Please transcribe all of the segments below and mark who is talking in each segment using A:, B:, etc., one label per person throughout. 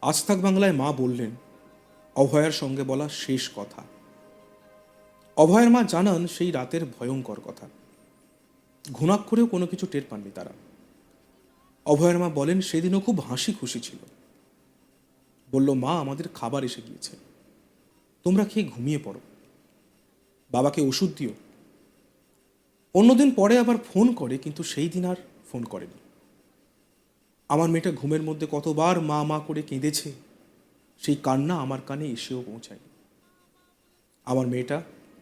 A: আজ থাক বাংলায় মা বললেন, অভয়ার সঙ্গে বলা শেষ কথা। অভয়ের মা জানান সেই রাতের ভয়ঙ্কর কথা। ঘুণাক্ষরেও কোনো কিছু টের পাননি তারা। অভয়ের মা বলেন, সেদিনও খুব হাসি খুশি ছিল। বলল, মা, আমাদের খাবার এসে গিয়েছে। তোমরা খেয়ে ঘুমিয়ে পড়ো। বাবাকে ওষুধ দিও। অন্যদিন পরে আবার ফোন করে, কিন্তু সেই দিন আর ফোন করেনি। আমার মেয়েটা ঘুমের মধ্যে কতবার মা মা করে কেঁদেছে, সেই কান্না আমার কানে এসেও পৌঁছায়নি। আমার মেয়েটা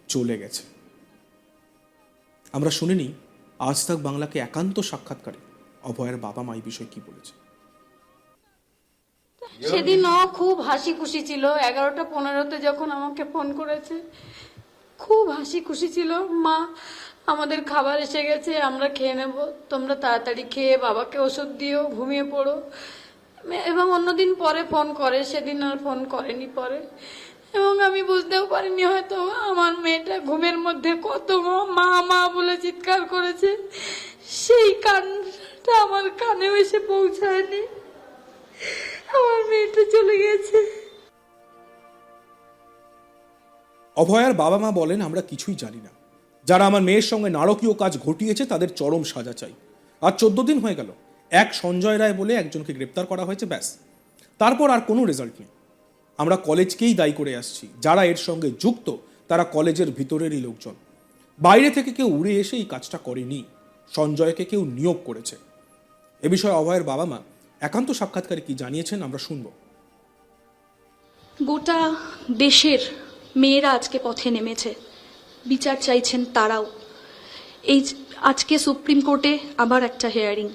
A: চলে গেছে। আমরা শুনিনি আজ তাক বাংলাকে একান্ত সাক্ষাৎকারে অভয়ের বাবা মা এই বিষয়ে কি বলেছে।
B: সেদিনও খুব হাসি খুশি ছিল। এগারোটা পনেরোতে যখন আমাকে ফোন করেছে, খুব হাসি খুশি ছিল। মা আমাদের খাবার এসে গেছে, আমরা খেয়ে নেব। তোমরা তাড়াতাড়ি খেয়ে বাবাকে ওষুধ দিও, ঘুমিয়ে পড়ো। এবং অন্যদিন পরে ফোন করে, সেদিন আর ফোন করেনি পরে। এবং আমি বুঝতেও পারিনি হয়তো আমার মেয়েটা ঘুমের মধ্যে কত মা মা বলে চিৎকার করেছে। সেই কানটা আমার কানেও এসে পৌঁছায়নি। আমার মেয়েটা চলে গেছে।
A: অভয়ার বাবা মা বলেন, আমরা কিছুই জানি না। যারা আমার মেয়ের সঙ্গে নারকীয় কাজ ঘটিয়েছে, তাদের চরম সাজা চাই। আর চোদ্দ দিন হয়ে গেল। এক সঞ্জয় রায় বলে একজনকে গ্রেপ্তার করা হয়েছে, ব্যাস। তারপর আর কোনো রেজাল্ট নেই। আমরা কলেজকেই দায়ী করে আসছি। যারা এর সঙ্গে যুক্ত, তারা কলেজের ভিতরেরই লোকজন। বাইরে থেকে কেউ উড়ে এসে এই কাজটা করেনি। সঞ্জয়কে কেউ নিয়োগ করেছে। এ বিষয়ে অভয়ের বাবা মা একান্ত সাক্ষাৎকারে কি জানিয়েছেন আমরা শুনব।
C: গোটা দেশের মেয়েরা আজকে পথে নেমেছে। বিচার চাইছেন তারাও। এই আজকে সুপ্রিম কোর্টে আবার একটা হেয়ারিং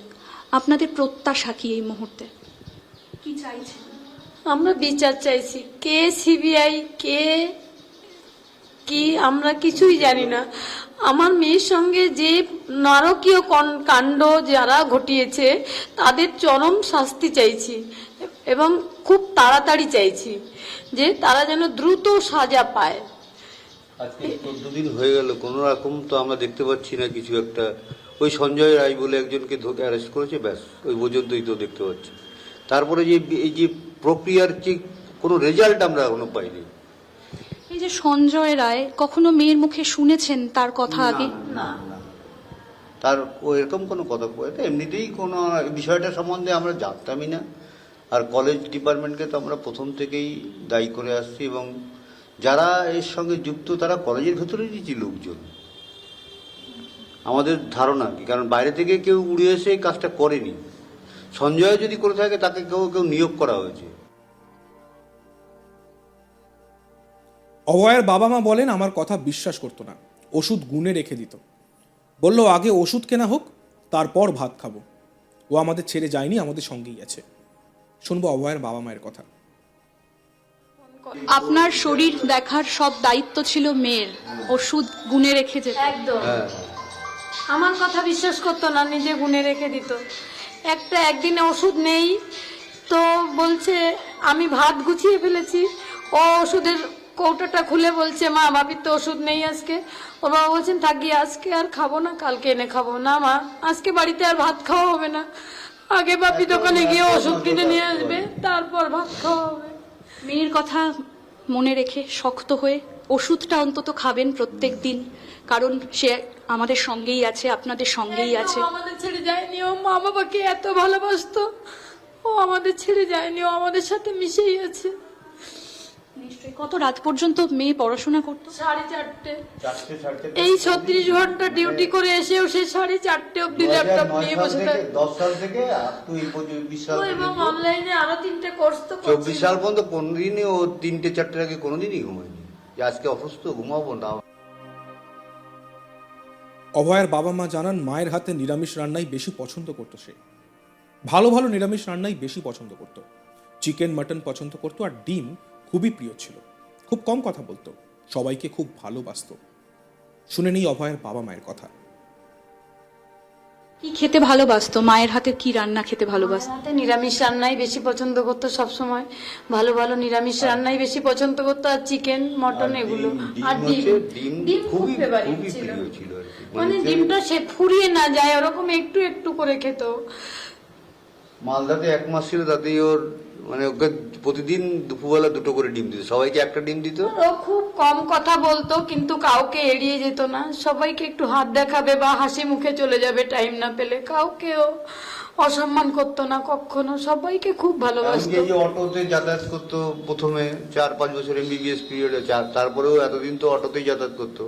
C: আপনাদের প্রত্যাশা কি এই মুহূর্তে? কি চাইছেন?
B: আমরা বিচার চাইছি। কে সিবিআই, কে কি আমরা কিছুই জানি না। আমার মেয়ের সঙ্গে যে নারকীয় কাণ্ড যারা ঘটিয়েছে, তাদের চরম শাস্তি চাইছি এবং খুব তাড়াতাড়ি চাইছি যে তারা যেন দ্রুত সাজা পায়।
D: আজকে চোদ্দ দিন হয়ে গেল কোন রকম তো আমরা দেখতে পাচ্ছি না কিছু একটা। ওই সঞ্জয় রায় বলে একজনকে ধরে অ্যারেস্ট করেছে ব্যাস ওই পর্যন্তই তো দেখতে পাচ্ছি। তারপরে যে এই যে প্রক্রিয়ার যে কোনো রেজাল্ট আমরা এখনও পাইনি।
C: এই যে সঞ্জয় রায় কখনো মেয়ের মুখে শুনেছেন তার কথা আগে?
B: না
D: তার এরকম কোনো কথা বলে না। এমনিতেই কোনো বিষয়টা সম্বন্ধে আমরা জানতামই না। আর কলেজ ডিপার্টমেন্টকে তো আমরা প্রথম থেকেই দায়ী করে আসছি এবং যারা এর সঙ্গে যুক্ত, তারা কলেজের ভেতরেরই যে লোকজন। আমাদের ধারণা কি? কারণ বাইরে থেকে কেউ উড়ে এসে এই কাজটা করেনি। সঞ্জয় যদি করে থাকে, তাকে কেউ কেউ নিয়োগ করা হয়েছে।
A: অভয়ের বাবা মা বলেন, আমার কথা বিশ্বাস করতো না। ওষুধ গুনে রেখে দিত। বলল, আগে ওষুধ কেনা হোক, তারপর ভাত খাব। ও আমাদের ছেড়ে যায়নি, আমাদের সঙ্গেই আছে। শুনব অভয়ের বাবা মায়ের কথা।
C: আপনার শরীর দেখার সব দায়িত্ব ছিল মেয়ের। ওষুধ গুনে রেখে যেতে।
B: একদম।
D: হ্যাঁ।
B: আমার কথা বিশ্বাস করতো না নিজে গুনে রেখে দিত। একটা একদিনে ওষুধ নেই তো বলছে আমি ভাত গুছিয়ে ফেলেছি। ও ওষুধের কৌটোটা খুলে বলছে মা ভাবির তো ওষুধ নেই আজকে। ওর বাবা বলছেন থাকি আজকে আর খাব না কালকে এনে খাব। না মা আজকে বাড়িতে আর ভাত খাওয়া হবে না। আগে বাপি দোকানে গিয়ে ওষুধ কিনে নিয়ে আসবে তারপর ভাত খাওয়া হবে।
C: মেয়ের কথা মনে রেখে শক্ত হয়ে ওষুধটা অন্তত খাবেন প্রত্যেক দিন। কারণ সে আমাদের সঙ্গেই আছে আপনাদের সঙ্গেই আছে।
B: আমাদের ছেড়ে যায়নি। ও মা বাবাকে এত ভালোবাসতো। ও আমাদের ছেড়ে যায়নি। ও আমাদের সাথে মিশেই আছে।
C: নিশ্চয়ই। কত রাত পর্যন্ত মেয়ে পড়াশোনা করতো?
B: সাড়ে চারটে। এই ছত্রিশ ঘণ্টা ডিউটি করে এসেও সে সাড়ে চারটে অব্দি ল্যাপটপ নিয়ে বসে থাকে
D: দশ সাল থেকে আপ চব্বিশ সাল
B: এবং অনলাইনে আরও তিনটে কোর্স তো
D: চব্বিশ সাল পর্যন্ত কোনোদিনই ও তিনটে চারটের আগে কোনোদিনই ঘুমায়নি। যে আজকে অসুস্থ ঘুমাবো না।
A: অভয়ের বাবা মা জানান মায়ের হাতে নিরামিষ রান্নাই বেশি পছন্দ করতো সে। ভালো ভালো নিরামিষ রান্নাই বেশি পছন্দ করতো। চিকেন মাটন পছন্দ করতো আর ডিম খুবই প্রিয় ছিল। খুব কম কথা বলতো। সবাইকে খুব ভালোবাসতো। শুনে নেই অভয়ের বাবা মায়ের কথা।
C: কি খেতে ভালোবাসতো? মায়ের হাতে কি রান্না খেতে ভালোবাসতো?
B: হাতে নিরামিষ রান্নাই বেশি পছন্দ করতো সব সময় ভালো ভালো নিরামিষ রান্নাই বেশি পছন্দ করতো। আর চিকেন মটন এগুলো। আর ডিম।
D: ডিম
B: খুব ফেভারিট ছিল।
D: প্রিয় ছিল
B: মানে
D: মানে
B: ডিমটা সে ফুরিয়ে না যায় ওরকম একটু একটু করে খেত।
D: মালদাতে এক মাস ছিল তাতেই ওর মানে ওকে প্রতিদিন দুপুরবেলা দুটো করে ডিম দিত। সবাইকে একটা ডিম দিত।
B: ও খুব কম কথা বলতো কিন্তু কাউকে এড়িয়ে যেত না। সবাইকে একটু হাত দেখাবে বা হাসি মুখে চলে যাবে টাইম না পেলে কাউকেও অসম্মান করতো না কখনো। সবাইকে খুব ভালোবাসতো।
D: এই যে অটোতে যাতায়াত করতো প্রথমে চার পাঁচ বছর এমবিবিএস পিরিয়ডে চার তারপরেও এতদিন তো অটোতেই যাতায়াত করতো।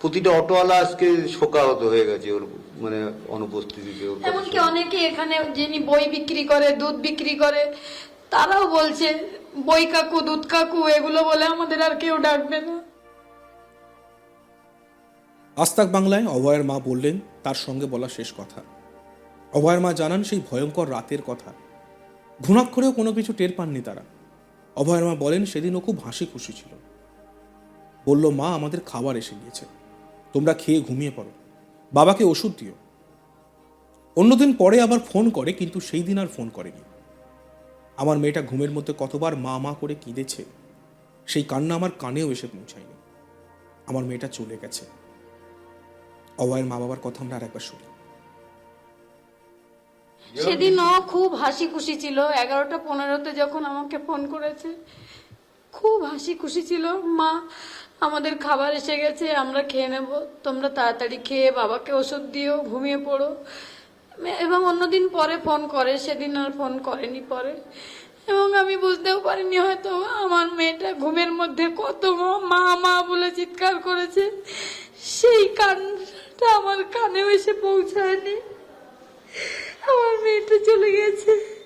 D: প্রতিটা অটোওয়ালা আজকে শোকাহত হয়ে গেছে ওর মানে অনুপস্থিতিতে।
B: এমনকি অনেকে এখানে যিনি বই বিক্রি করে দুধ বিক্রি করে তারাও বলছে, বই কাকু, দুধ কাকু, এগুলো বলে আমাদের আর কেউ ডাকবে না।
A: আস্তাক বাংলায় অভয়ের মা বললেন, তার সঙ্গে বলা শেষ কথা। অভয়ের মা জানান সেই ভয়ঙ্কর রাতের কথা। ঘুণাক্ষরেও কোনো কিছু টের পাননি তারা। অভয়ের মা বলেন, সেদিন ও খুব হাসি খুশি ছিল। বলল, মা, আমাদের খাবার এসে গিয়েছে। তোমরা খেয়ে ঘুমিয়ে পড়ো। বাবাকে ওষুধ দিও। অন্যদিন পরে আবার ফোন করে, কিন্তু সেই দিন আর ফোন করেনি। আমার মেয়েটা ঘুমের মধ্যে কতবার মা মা করে কেঁদেছে, সেই কান্না আমার কানেও এসে পৌঁছায়নি। আমার মেয়েটা চলে গেছে। অভয়ের মা বাবার কথা আমরা আর একবার শুনি।
B: সেদিন ও খুব হাসি খুশি ছিল। এগারোটা পনেরোতে যখন আমাকে ফোন করেছে, খুব হাসি খুশি ছিল। মা, আমাদের খাবার এসে গেছে, আমরা খেয়ে নেব। তোমরা তাড়াতাড়ি খেয়ে বাবাকে ওষুধ দিও, ঘুমিয়ে পড়ো। এবং অন্যদিন পরে ফোন করে, সেদিন আর ফোন করেনি পরে। এবং আমি বুঝতেও পারিনি হয়তো আমার মেয়েটা ঘুমের মধ্যে কত মা মা বলে চিৎকার করেছে। সেই কানটা আমার কানেও এসে পৌঁছায়নি। আমার মেয়েটা চলে গেছে।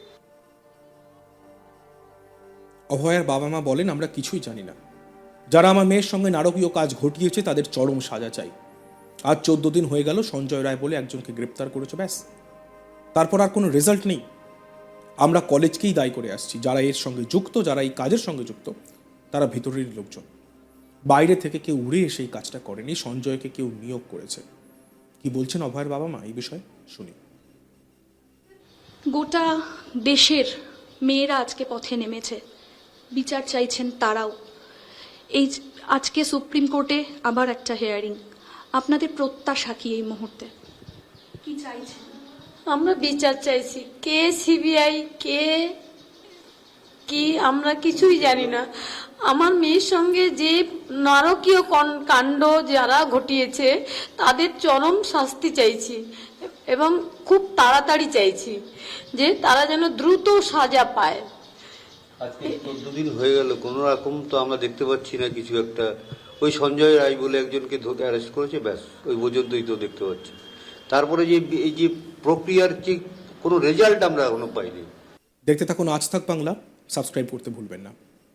A: অভয়ের বাবা মা বলেন, আমরা কিছুই জানি না। যারা আমার মেয়ের সঙ্গে নারকীয় কাজ ঘটিয়েছে, তাদের চরম সাজা চাই। আজ চোদ্দ দিন হয়ে গেল সঞ্জয় রায় বলে একজনকে গ্রেপ্তার করেছে, ব্যাস। তারপর আর কোনো রেজাল্ট নেই। আমরা কলেজকেই দায়ী করে আসছি। যারা এর সঙ্গে যুক্ত, যারা এই কাজের সঙ্গে যুক্ত, তারা ভিতরের লোকজন। বাইরে থেকে কেউ উড়ে এসে এই কাজটা করেনি, সঞ্জয়কে কেউ নিয়োগ করেছে। কি বলছেন অভয়ের বাবা মা এই বিষয়ে? শুনি।
C: গোটা দেশের মেয়েরা আজকে পথে নেমেছে। বিচার চাইছেন তারাও। এই আজকে সুপ্রিম কোর্টে আবার একটা হেয়ারিং আপনাদের প্রত্যাশা কি এই মুহূর্তে? কি চাইছেন?
B: আমরা বিচার চাইছি। কে সিবিআই, কে কি, আমরা কিছুই জানি না। আমার মেয়ের সঙ্গে যে নারকীয় কাণ্ড যারা ঘটিয়েছে, তাদের চরম শাস্তি চাইছি এবং খুব তাড়াতাড়ি চাইছি যে তারা যেন দ্রুত সাজা পায়।
D: চোদ্দ হয়ে গেল, কোন রকম তো আমরা দেখতে পাচ্ছি না কিছু একটা। ওই সঞ্জয় রায় বলে একজনকে ধরে অ্যারেস্ট করেছে, ব্যাস, ওই পর্যন্তই তো দেখতে পাচ্ছি। তারপরে যে এই যে প্রক্রিয়ার কি কোনো রেজাল্ট আমরা এখনও পাইনি।
A: দেখতে থাকুন আজ থাক বাংলা সাবস্ক্রাইব করতে ভুলবেন না।